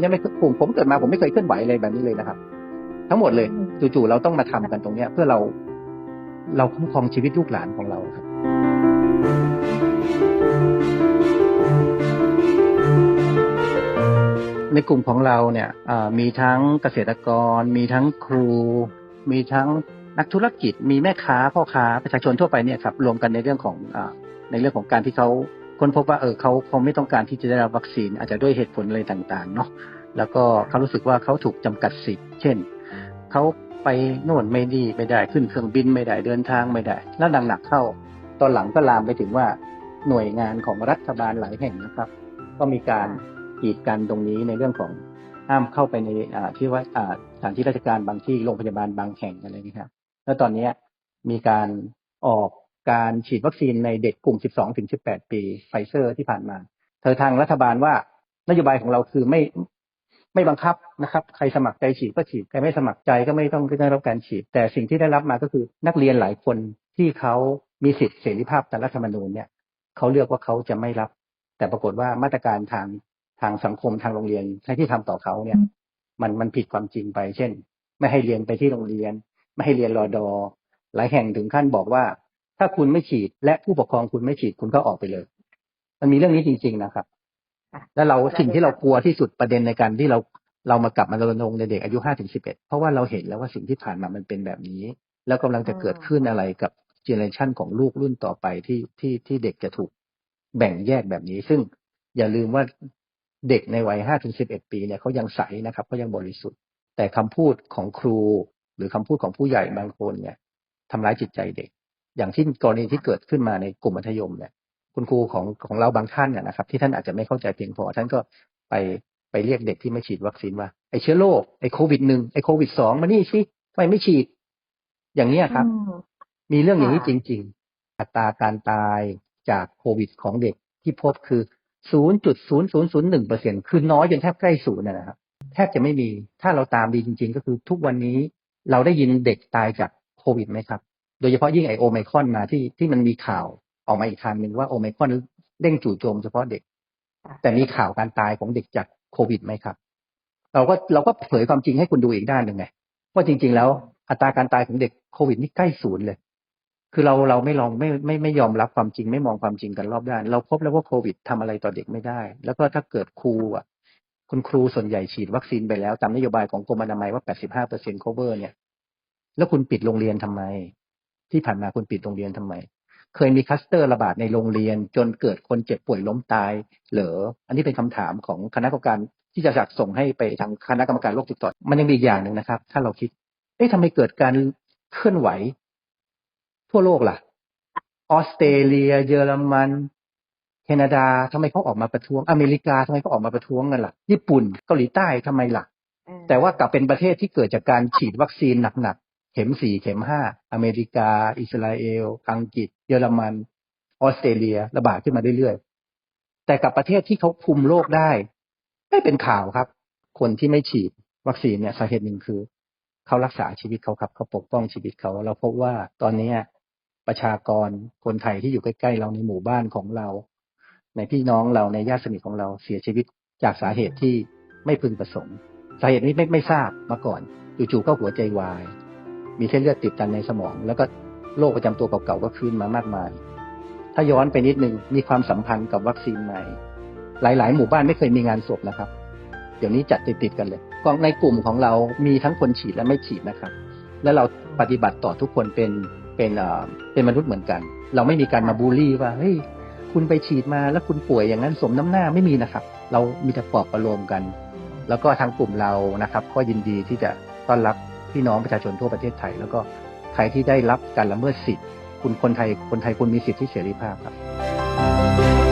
เนี่ยไม่กลุ่มผมเกิดมาผมไม่เคยเคลื่อนไหวอะไรแบบนี้เลยนะครับ ทั้งหมดเลยจู่ๆเราต้องมาทำกันตรงเนี้ย เพื่อเราเราคุ้มครองชีวิตลูกหลานของเราครับในกลุ่มของเราเนี่ยอ่ามีทั้งเกษตรกร มีทั้งครู มีทั้งนักธุรกิจ มีแม่ค้าพ่อค้าประชาชนทั่วไปเนี่ยครับรวมกันในเรื่องของอาในเรื่องของการที่เขา ค้นพบว่าเออเขาเขาไม่ต้องการที่จะได้รับวัคซีน อาจจะด้วยเหตุผลอะไรต่างๆเนาะแล้วก็เขารู้สึกว่าเขาถูกจำกัดสิทธิ์ เช่นเขาไปโน่นไม่ดีไม่ได้ขึ้นเครื่องบินไม่ได้เดินทางไม่ได้ แล้วหนักๆเข้า ตอนหลังก็ลามไปถึงว่าหน่วยงานของรัฐบาลหลายแห่งนะครับ ก็มีการกีดกันตรงนี้ในเรื่องของห้ามเข้าไปในที่ว่าอ่าสถานที่ราชการบางที่โรงพยาบาลบางแห่งอะไรนี้ครับแล้วตอนนี้มีการออก การฉีดวัคซีนในเด็กกลุ่ม 12ถึง18 ปีไฟเซอร์ที่ผ่านมา เธอทางรัฐบาลว่านโยบายของเราคือไม่ไม่บังคับนะครับ ใครสมัครใจฉีดก็ฉีด ใครไม่สมัครใจก็ไม่ต้องได้รับการฉีด แต่สิ่งที่ได้รับมาก็คือนักเรียนหลายคนที่เขามีสิทธิเสรีภาพตามรัฐธรรมนูญเนี่ยเขาเลือกว่าเขาจะไม่รับ แต่ปรากฏว่ามาตรการทางทางสังคมทางโรงเรียนที่ทำต่อเขาเนี่ย มันมันผิดความจริงไป เช่น ไม่ให้เรียนไปที่โรงเรียน ไม่ให้เรียนรอดอหลายแห่งถึงขั้นบอกว่า ถ้าคุณไม่ฉีด และผู้ปกครองคุณไม่ฉีดคุณก็ออกไปเลย มันมีเรื่องนี้จริง ๆนะครับ แล้วเราสิ่งที่เรากลัวที่สุดประเด็นในการที่เราเรามากลับมารณรงค์ในเด็กอายุห้าถึงสิบเอ็ดเพราะว่าเราเห็นแล้วว่าสิ่งที่ผ่านมามันเป็นแบบนี้ แล้วกำลังจะเกิดขึ้นอะไรกับเจเนอเรชันของลูกรุ่นต่อไปที่ที่ที่เด็กจะถูกแบ่งแยกแบบนี้ ซึ่งอย่าลืมว่าเด็กในวัยห้าถึงสิบเอ็ดปีเนี่ยเขายังใสนะครับเขายังบริสุทธิ์ แต่คำพูดของครู หรือคำพูดของผู้ใหญ่บางคนเนี่ยทำร้ายจิตใจเด็ก อย่างที่กรณีที่เกิดขึ้นมาในกลุ่มมัธยมเนี่ยคุณครูของของเราบางท่านเนี่ยนะครับ ที่ท่านอาจจะไม่เข้าใจเพียงพอ ท่านก็ไปไปเรียกเด็กที่ไม่ฉีดวัคซีนว่าไอเชื้อโรคไอโควิดหนึ่งไอโควิดสองมานี่สิทำไมไม่ฉีด อย่างเนี้ยครับ มีเรื่องอย่างนี้จริง ๆ อัตราการตายจากโควิดของเด็กที่พบคือ 0.0001เปอร์เซ็นคือน้อยจนแทบใกล้ศูนย์นะครับ แทบจะไม่มี ถ้าเราตามดีจริง ๆ ก็คือทุกวันนี้เราได้ยินเด็กตายจากโควิดไหมครับ โดยเฉพาะยิ่งไอโอไมครอนมาที่ที่มันมีข่าวออกมาอีกทางหนึ่งว่าโอไมครอนเร่งจู่โจมเฉพาะเด็ก แต่มีข่าวการตายของเด็กจากโควิดไหมครับ เราก็เราก็เผยความจริงให้คุณดูอีกด้านหนึ่งไงว่าจริง ๆ แล้วอัตราการตายของเด็กโควิดนี่ใกล้ศูนย์เลย คือเราเราไม่ลองไม่ไม่ไม่ยอมรับความจริงไม่มองความจริงกันรอบด้าน เราพบแล้วว่าโควิดทำอะไรต่อเด็กไม่ได้ แล้วก็ถ้าเกิดครูอะคุณครูส่วนใหญ่ฉีดวัคซีนไปแล้วตามนโยบายของกรมอนามัยว่า 85% cover เนี่ย แล้วคุณปิดโรงเรียนทำไม ที่ผ่านมาคุณปิดโรงเรียนทำไม เคยมีคลัสเตอร์ระบาดในโรงเรียน จนเกิดคนเจ็บป่วยล้มตายเหรออันนี้เป็นคำถามของคณะกรรมการที่จะสักส่งให้ไปทางคณะกรรมการโรคติดต่อมันยังมีอีกอย่างหนึ่งนะครับ ถ้าเราคิดเอ๊ะทำไมเกิดการเคลื่อนไหว ทั่วโลกล่ะ ออสเตรเลีย เยอรมันแคนาดาทำไมเขาออกมาประท้วง อเมริกาทำไมเขาออกมาประท้วงกันล่ะ ญี่ปุ่นเกาหลีใต้ทำไมล่ะ แต่ว่ากลับเป็นประเทศที่เกิดจากการฉีดวัคซีนหนักๆ เข็มสี่เข็มห้าอเมริกา อิสราเอล อังกฤษ เยอรมัน ออสเตรเลียระบาดขึ้นมาเรื่อยๆ แต่กับประเทศที่เขาคุมโรคได้ ไม่เป็นข่าวครับ คนที่ไม่ฉีดวัคซีนเนี่ยสาเหตุหนึ่งคือ เขารักษาชีวิตเขาครับเขาปกป้องชีวิตเขาเราพบว่าตอนนี้ประชากรคนไทยที่อยู่ใกล้ๆเราในหมู่บ้านของเรา ในพี่น้องเราในญาติสนิทของเราเสียชีวิตจากสาเหตุที่ไม่พึงประสงค์ สาเหตุนี้ไม่ไม่ทราบมาก่อนจู่ๆก็หัวใจวาย มีเส้นเลือดติดตันในสมอง แล้วก็โรคประจำตัวเก่าๆก็ขึ้นมามากมาย ถ้าย้อนไปนิดนึงมีความสัมพันธ์กับวัคซีนใหม่ หลาย ๆ หมู่บ้านไม่เคยมีงานศพนะครับ เดี๋ยวนี้จัดติดๆกันเลยกองในกลุ่มของเรามีทั้งคนฉีดและไม่ฉีดนะครับ และเราปฏิบัติต่อทุกคนเป็นเป็นเอ่อเป็นมนุษย์เหมือนกัน เราไม่มีการมาบูลลี่ว่าเฮ้ยคุณไปฉีดมาแล้วคุณป่วยอย่างนั้นสมน้ำหน้าไม่มีนะครับ เรามีแต่ปลอบประโลมกัน แล้วก็ทางกลุ่มเรานะครับ ก็ยินดีที่จะต้อนรับ พี่น้องประชาชนทั่วประเทศไทย แล้วก็ใครที่ได้รับการละเมิดสิทธิ์ คุณคนไทยคนไทยคุณมีสิทธิเสรีภาพครับ